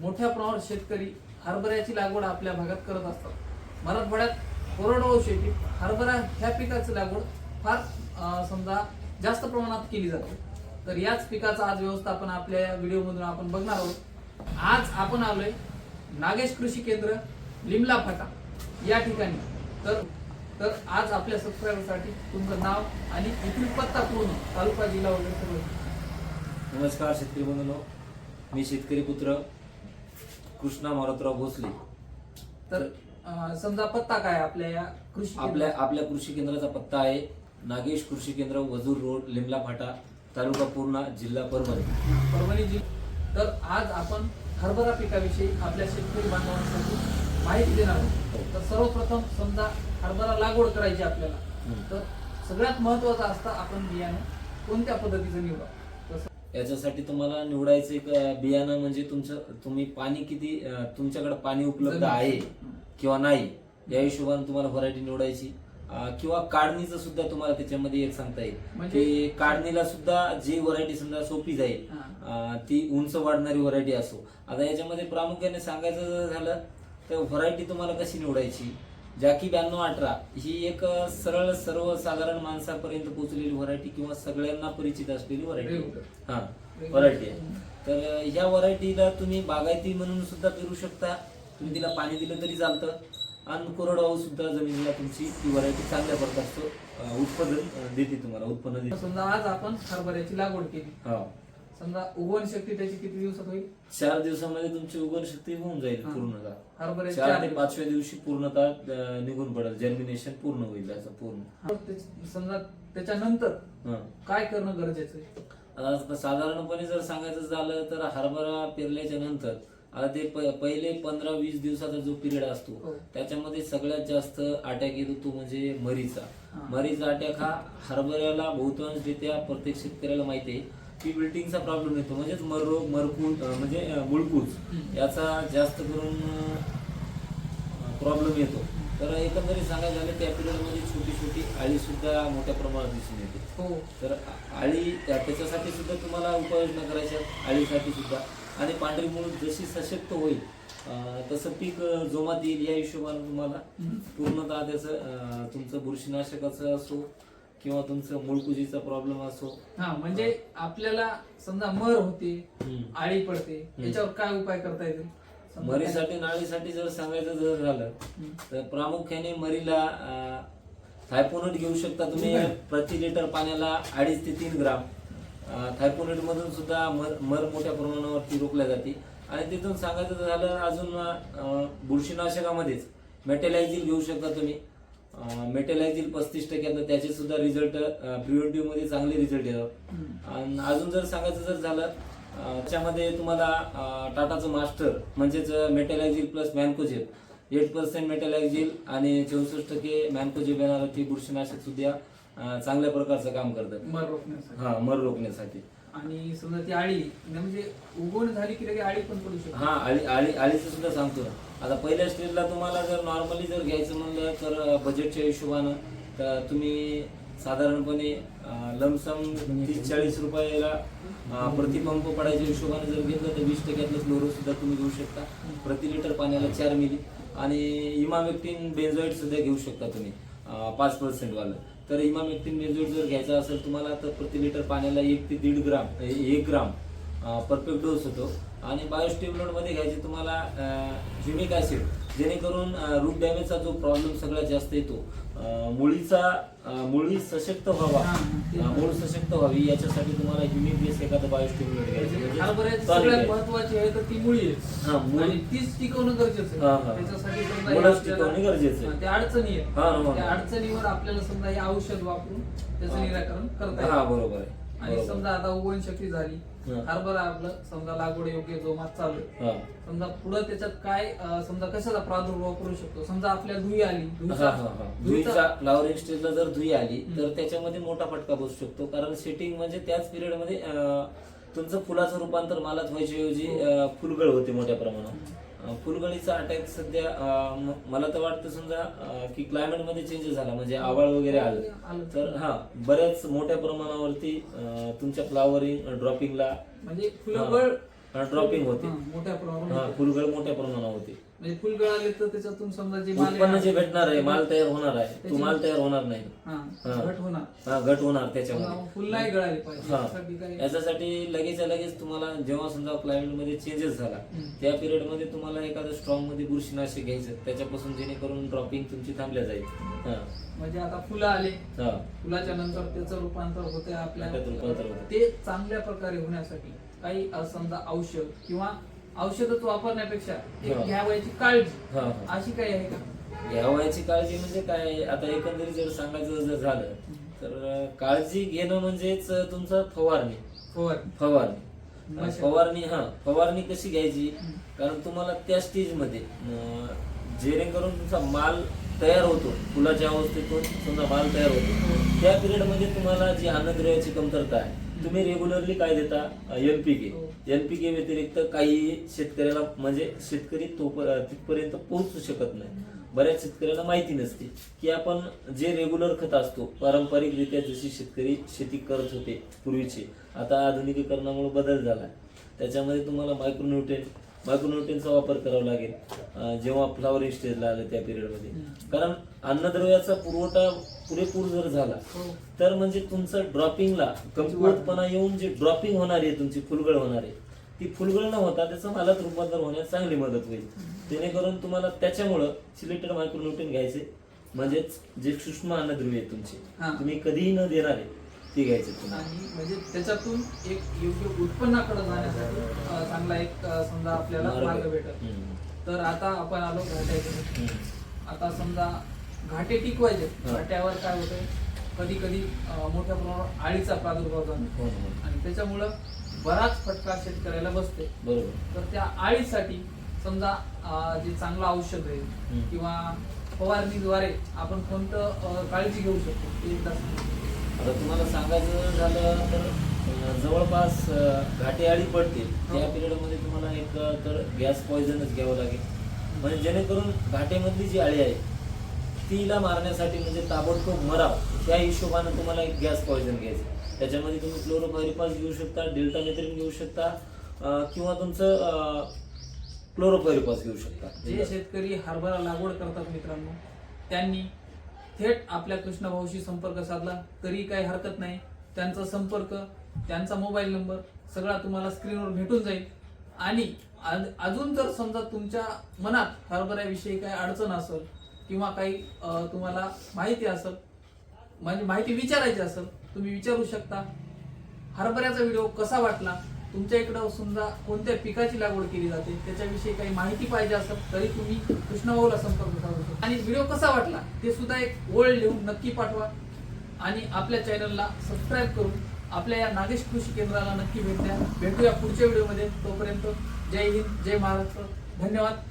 मोठ्या प्रमाणावर शेतकरी हरभऱ्याची लागवड आपल्या भागात करत असतात. मराठवाड्यात कोरडवाहू शेतीत हरभरा ह्या पिकाची लागवड फार समजा जास्त प्रमाणात केली जाते. तर याच पिकाचं आज व्यवस्थापन आपल्या या व्हिडिओमधून आपण बघणार आहोत. आज आपण आलोय नागेश कृषी केंद्र लिमला फाटा या ठिकाणी. तर तर आज आपल्या सबस्क्रायबरसाठी तुमचं नाव आणि इथून पत्ता पूर्ण तालुका जिल्हा वगैरे नमस्कार शेतकरी बंधूंनो. मी शेतकरी पुत्र कृष्णा मारुतराव भोसले. तर अं, समजा पत्ता काय आपल्या या कृषी आपल्या आपल्या कृषी केंद्राचा पत्ता आहे नागेश कृषी केंद्र वजूर रोड लिमला फाटा तालुका पूर्णा जिल्हा परभणी. परभणी जिल्हा. तर आज आपण हरभरा पिकाविषयी आपल्या शेतकरी बांधवांसाठी माहिती देणार आहोत. तर सर्वप्रथम समजा हरभरा लागवड करायची आपल्याला. तर सगळ्यात महत्वाचं असतं आपण बियाणं कोणत्या पद्धतीचं निवडा याच्यासाठी तुम्हाला निवडायचं बियाणं म्हणजे तुमचं तुम्ही पाणी किती तुमच्याकडे पाणी उपलब्ध. आहे. किंवा नाही या हिशोबाने तुम्हाला व्हरायटी निवडायची. किंवा काढणीचं सुद्धा तुम्हाला त्याच्यामध्ये एक सांगता येईल. म्हणजे- की काढणीला सुद्धा जी व्हरायटी समजा सोपी जाईल ती उंच वाढणारी व्हरायटी असो. आता याच्यामध्ये प्रामुख्याने सांगायचं झालं तर व्हरायटी तुम्हाला कशी निवडायची? जॅकी ब्याण्णव अठरा ही एक सरळ सर्वसाधारण माणसापर्यंत पोहोचलेली व्हरायटी किंवा सगळ्यांना परिचित असलेली व्हरायटी. हा व्हरायटी आहे. तर ह्या व्हरायटीला तुम्ही बागायती म्हणून सुद्धा पेरू शकता. तुम्ही तिला पाणी दिलं तरी चालतं. आणि कोरडवाहू सुद्धा जमिनीला तुमची ती व्हरायटी चांगल्या प्रकारचं उत्पादन देते तुम्हाला उत्पन्न देते. समजा आज आपण हरभऱ्याची लागवड केली. हा. समजा उगवण शक्ती त्याची किती दिवसात होईल चार दिवसामध्ये तुमची उगवण शक्ती होऊन जाईल हा. पूर्णतः हरभऱ्याची चार ते. पाचव्या दिवशी पूर्णतः अं, निघून पडेल जर्मिनेशन पूर्ण होईल असं पूर्ण हा, त्याच- समजा त्याच्यानंतर हा. काय करणं गरजेचं आहे आता साधारणपणे जर सांगायचं झालं तर हरभरा पेरल्याच्या नंतर आता ते प- पहिले पंधरा वीस दिवसाचा जो पिरियड असतो हो. त्याच्यामध्ये सगळ्यात जास्त अटॅक येतो तो म्हणजे मरीचा हा. मरीचा अटॅक हा हरभऱ्याला बहुतांशरित्या प्रत्येक शेतकऱ्याला माहिती आहे की विल्टिंगचा प्रॉब्लेम येतो. म्हणजेच मर रोग मरकूज अं, म्हणजे मुळकूज हम्म. याचा जास्त करून प्रॉब्लेम येतो. तर एकंदरीत सांगायचं झालं त्या पिरियडमध्ये छोटी छोटी आळी सुद्धा मोठ्या प्रमाणात दिसून येते. हो. तर आळी त्या- त्याच्यासाठी सुद्धा तुम्हाला उपाययोजना करायच्या आळीसाठी सुद्धा. आणि पांढरी मूळ जशी सशक्त होईल तसं पीक जोमात येईल या हिशोबाने तुम्हाला. पूर्णतः त्याचं तुमचं बुरशीनाशकाचं असो किंवा तुमचं मुळकुजीचा प्रॉब्लेम असो. हा म्हणजे आपल्याला समजा मर होते हम्म. आळी पडते याच्यावर काय उपाय करता येतील? समजा मरीसाठी नाळीसाठी जर सांगायचं जर झालं हम्म. तर प्रामुख्याने मरीला थायपोनेट घेऊ शकता तुम्ही. प्रति लिटर पाण्याला अडीच ते तीन ग्राम. थायपोनेट मधून सुद्धा मर मर मोठ्या प्रमाणावरती रोखल्या जाते. आणि तिथून सांगायचं झालं अजून अं, बुरशीनाशकामध्येच मेटेलायझिल घेऊ शकता तुम्ही. मेटेलायझिल पस्तीस टक्क्यात त्याचे सुद्धा रिझल्ट प्रिव्हेंटिव्हमध्ये चांगले रिझल्ट येतात. आणि अजून जर सांगायचं जर झालं त्याच्यामध्ये तुम्हाला टाटाचं मास्टर म्हणजेच metalaxyl plus mancozeb eight percent metalaxyl आणि चौसष्ट टक्के मॅनकोजेब येणार ती बुरशीनाशक सुद्धा चांगल्या प्रकारचं काम करतं मर रोखण्यासाठी. हा मर रोखण्यासाठी. आणि समजा ती आळी म्हणजे, म्हणजे उगवण झाली की लगे आळी पण पडू शकते. हा आळी आळी आळीचं सुद्धा सांगतो. आता पहिल्या स्टेजला तुम्हाला जर नॉर्मली जर घ्यायचं म्हणलं तर बजेटच्या हिशोबानं तर तुम्ही साधारणपणे लमसम तीस चाळीस रुपयाला प्रतिपंप पडायच्या हिशोबाने जर घेतलं तर वीस टक्क्यातलं फ्लोरो सुद्धा तुम्ही घेऊ शकता. प्रति लिटर पाण्याला चार मिली आणि इमामेक्टिन बेन्झोइड सुद्धा घेऊ शकता तुम्ही पाच पर्सेंटवालं तर इमाम एक्टिन बेन्झोइड जर घ्यायचा असेल तुम्हाला तर प्रति लिटर पाण्याला एक ते दीड ग्राम एक ग्राम परफेक्ट डोस होतो. आणि बायोस्टिम्युलंट घ्यायचे तुम्हाला ह्युमिक ॲसिड. जेणेकरून रूट डॅमेजचा जो प्रॉब्लेम सगळ्यात जास्त येतो मुळीचा मुळी सशक्त व्हावा मूळ सशक्त व्हावी याच्यासाठी तुम्हाला ह्युमिक बेस एखादं बायोस्टिम्युलंट घ्यायचं म्हणजे सगळ्यात. महत्वाची आहे तर ती मुळी हा, मूळ- तीच टिकवणं गरजेचं आहे. त्याच्यासाठी समजा मुळच आपल्याला- टिकवणे गरजेचं आहे. त्या अडचणी आहेत. त्या अडचणीवर आपल्याला समजा हे औषध वापरून त्याचं. निराकरण करता हा बरोबर आहे आणि बरोबर. समजा आता उगवण शक्ती झाली हा. हरभरा आपलं समजा लागवड योग्य जोमात चालू आहे. हा. समजा पुढे त्याच्यात काय अं, समजा कशाचा प्रादुर्भाव करू शकतो समजा आपल्या धुई आली हा, धुईचा- हा, हा. धुईचा- धुईचा फ्लावरिंग स्टेजला जर धुई आली हम्म. तर त्याच्यामध्ये मोठा फटका बसू शकतो कारण सेटिंग म्हणजे त्याच पिरियडमध्ये अं, तुमचं फुलाचं रूपांतर मालात व्हायच्या ऐवजी अं, फुलगळ होते मोठ्या प्रमाणात फुलगळीचा अटॅक सध्या मला तर वाटतं समजा की क्लायमेटमध्ये चेंजेस झाला म्हणजे आवाळ वगैरे आलं. तर हा बऱ्याच मोठ्या प्रमाणावरती तुमच्या फ्लावरिंग ड्रॉपिंगला म्हणजे फुलगळ ड्रॉपिंग होते मोठ्या प्रमाणावर होते. फुलगळ मोठ्या प्रमाणावर होते म्हणजे फुल गळाले तर त्याच्यातून समजा जे माल उत्पन्न जे भेटणार आहे माल तयार होणार आहे. तो माल तयार होणार नाही. हा. घट होणार. हा घट होणार त्याच्यामध्ये. फुल नाही गळाले पाहिजे. हा. याच्यासाठी लगेच लगेच तुम्हाला जेव्हा समजा क्लायमेटमध्ये चेंजेस झाला हम्म. त्या पिरियडमध्ये तुम्हाला एखादं स्ट्रॉंगमध्ये बुरशीनाशक घ्यायचं त्याच्यापासून जेणेकरून ड्रॉपिंग तुमची थांबल्या जाईल. हा. म्हणजे आता फुलं आले. हा. फुलाच्या नंतर त्याचं रूपांतर होते आपल्या त्यात रूपांतर होते. ते चांगल्या प्रकारे होण्यासाठी काही अ, समजा औषध किंवा औषधच वापरण्यापेक्षा एक हा. घ्यावायची काळजी. हा हा. अशी काही आहे का? या वयाची काळजी म्हणजे काय? आता एकंदरीत जर सांगायचं जर झालं तर काळजी घेणं म्हणजेच तुमचं फवारणी. फवारणी. फवारणी. फवारणी हा फवारणी कशी घ्यायची? हम्म. कारण तुम्हाला त्या स्टेजमध्ये जेणेकरून तुमचा माल तयार होतो फुलाच्या अवस्थेतून समजा माल तयार होतो. त्या पिरियडमध्ये तुम्हाला जी अन्नद्रव्याची कमतरता आहे तुम्ही रेग्युलरली काय देता? एनपीके हो. एनपीके व्यतिरिक्त काही शेतकऱ्याला म्हणजे शेतकरी तो तिथपर्यंत पोहोचू शकत नाही. बऱ्याच शेतकऱ्यांना माहिती नसते की आपण जे रेग्युलर खत असतो पारंपरिकरित्या जशी शेतकरी शेती करत होते पूर्वीचे आता आधुनिकीकरणामुळे बदल झाला त्याच्यामध्ये तुम्हाला मायक्रोन्युट्रेन मायक्रोन्युट्रेनचा वापर करावा लागेल जेव्हा फ्लावरिंग स्टेजला आलं त्या पिरियडमध्ये. कारण अन्नद्रव्याचा पुरवठा पुरेपूर जर झाला हो. तर म्हणजे तुमचं ड्रॉपिंगला कमकुवतपणा येऊन जे ड्रॉपिंग होणार आहे तुमची फुलगळ होणार आहे ती फुलगळ न होता त्याचं मालात रूपांतर होण्यास चांगली मदत होईल जेणेकरून तुम्हाला त्याच्यामुळं सिलेक्टेड मायक्रोन्युट्रेन घ्यायचे म्हणजेच जे सूक्ष्म अन्नद्रव्य आहेत तुमचे. तुम्ही कधीही न देणारे ते घ्यायचे म्हणजे त्याच्यातून एक योग्य उत्पन्नाकडे जाण्यासाठी चांगला एक समजा आपल्याला मार्ग. भेटत. तर आता आपण आलो घाट्याकडे. आता समजा घाटे टिकवायचे हा. घाट्यावर काय होतंय कधी कधी मोठ्या प्रमाणावर आळीचा प्रादुर्भाव हो, जातो हो. आणि त्याच्यामुळं बराच फटका शेतकऱ्याला बसते बरोबर तर त्या आळीसाठी समजा जे चांगलं औषध आहे. किंवा फवारणीद्वारे आपण कोणतं काळजी घेऊ शकतो ते एकदा. आता तुम्हाला सांगायचं झालं तर जवळपास अं, घाटे आळी पडते त्या हो. पिरियडमध्ये तुम्हाला एक तर गॅस पॉइझनच घ्यावं लागेल. म्हणजे जेणेकरून घाटेमधली जी आळी आहे तिला मारण्यासाठी म्हणजे ताबडतोब मराव त्या हिशोबाने तुम्हाला एक गॅस पॉइझन घ्यायचं त्याच्यामध्ये तुम्ही क्लोरोफायरिपास घेऊ शकता डेल्टा मेथ्रिन घेऊ शकता किंवा तुमचं क्लोरोफायरिपास घेऊ शकता. जे शेतकरी हरभरा लागवड करतात मित्रांनो त्यांनी थेट आपल्या कृष्णभाऊशी संपर्क साधला तरी काही हरकत नाही. त्यांचा संपर्क त्यांचा मोबाईल नंबर सगळा तुम्हाला स्क्रीनवर भेटून जाईल. आणि आज- अजून जर समजा तुमच्या मनात हरभऱ्याविषयी काही अडचण असेल किंवा काही तुम्हाला माहिती असेल म्हणजे माहिती विचारायची असेल तुम्ही विचारू शकता. हरभऱ्याचा व्हिडिओ कसा वाटला? तुमच्या इकडं समजा कोणत्या पिकाची लागवड केली जाते? त्याच्याविषयी काही माहिती पाहिजे असेल तरी तुम्ही कृष्णभाऊला संपर्क साधू शकता. आणि व्हिडिओ कसा वाटला? ते सुद्धा एक ओळ लिहून नक्की पाठवा. आणि आपल्या चॅनलला सबस्क्राईब करून आपल्या या नागेश कृषी केंद्राला नक्की भेट द्या. भेटूया पुढच्या व्हिडिओमध्ये. तोपर्यंत जय हिंद जय महाराष्ट्र. धन्यवाद.